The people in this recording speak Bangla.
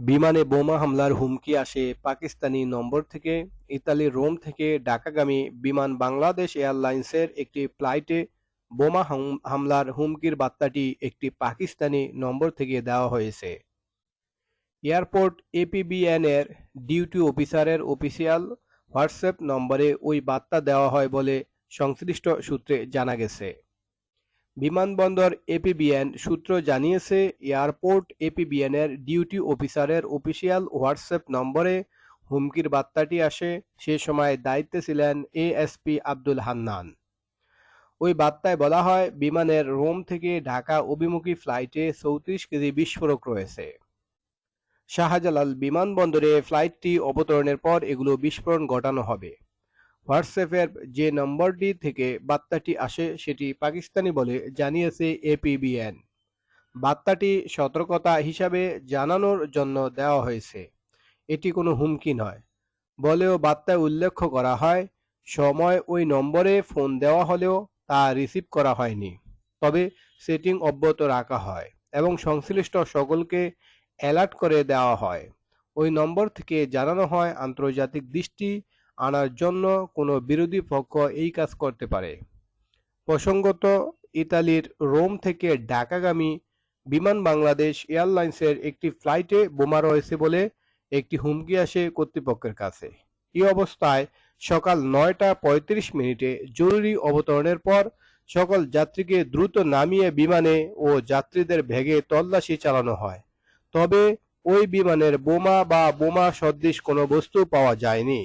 বিমানে বোমা হামলার হুমকি আসে পাকিস্তানি নম্বর থেকে। ইতালির রোম থেকে ঢাকাগামী বিমান বাংলাদেশ এয়ারলাইন্সের একটি ফ্লাইটে বোমা হাম- হামলার হুমকির বার্তাটি একটি পাকিস্তানি নম্বর থেকে দেওয়া হয়েছে। এয়ারপোর্ট এপিবিএন এর ডিউটি অফিসারের অফিসিয়াল হোয়াটসঅ্যাপ নম্বরে ওই বার্তা দেওয়া হয় বলে সংশ্লিষ্ট সূত্রে জানা গেছে। বিমানবন্দর এপিবিএন সূত্র জানিয়েছে, এয়ারপোর্ট এপিবিএন এর ডিউটি অফিসারের অফিসিয়াল হোয়াটসঅ্যাপ নম্বরে হুমকির বার্তাটি আসে। সে সময় দায়িত্বে ছিলেন এএসপি আব্দুল হান্নান। ওই বার্তায় বলা হয়, বিমানের রোম থেকে ঢাকা অভিমুখী ফ্লাইটে চৌত্রিশ কেজি বিস্ফোরক রয়েছে। শাহজালাল বিমানবন্দরে ফ্লাইটটি অবতরণের পর এগুলো বিস্ফোরণ ঘটানো হবে। হোয়াটসঅ্যাপের যে নম্বরটি থেকে বার্তাটি আসে সেটি পাকিস্তানি বলে জানিয়েছে এপিবিএন বার্তাটি সতর্কতা হিসাবে জানানোর জন্য দেওয়া হয়েছে। এটি কোনো হুমকি নয়। বলেও বার্তায় উল্লেখ করা হয়, সময় ওই নম্বরে ফোন দেওয়া হলেও তা রিসিভ করা হয়নি। তবে সেটিং অব্যাহত রাখা হয় এবং সংশ্লিষ্ট সকলকে অ্যালার্ট করে দেওয়া হয়। ওই নম্বর থেকে জানানো হয় আন্তর্জাতিক দৃষ্টি আনার জন্য কোনো বিরোধী পক্ষ এই কাজ করতে পারে। প্রসঙ্গত, ইতালির রোম থেকে ঢাকাগামী বিমান বাংলাদেশ এয়ারলাইন্সের একটি ফ্লাইটে বোমা রয়েছে বলে একটি হুমকি আসে কর্তৃপক্ষের কাছে। এই অবস্থায় সকাল নয়টা পঁয়ত্রিশ মিনিটে জরুরি অবতরণের পর সকল যাত্রীকে দ্রুত নামিয়ে বিমানে ও যাত্রীদের ভেগে তল্লাশি চালানো হয়। তবে ওই বিমানের বোমা বা বোমা সদৃশ কোনো বস্তু পাওয়া যায়নি।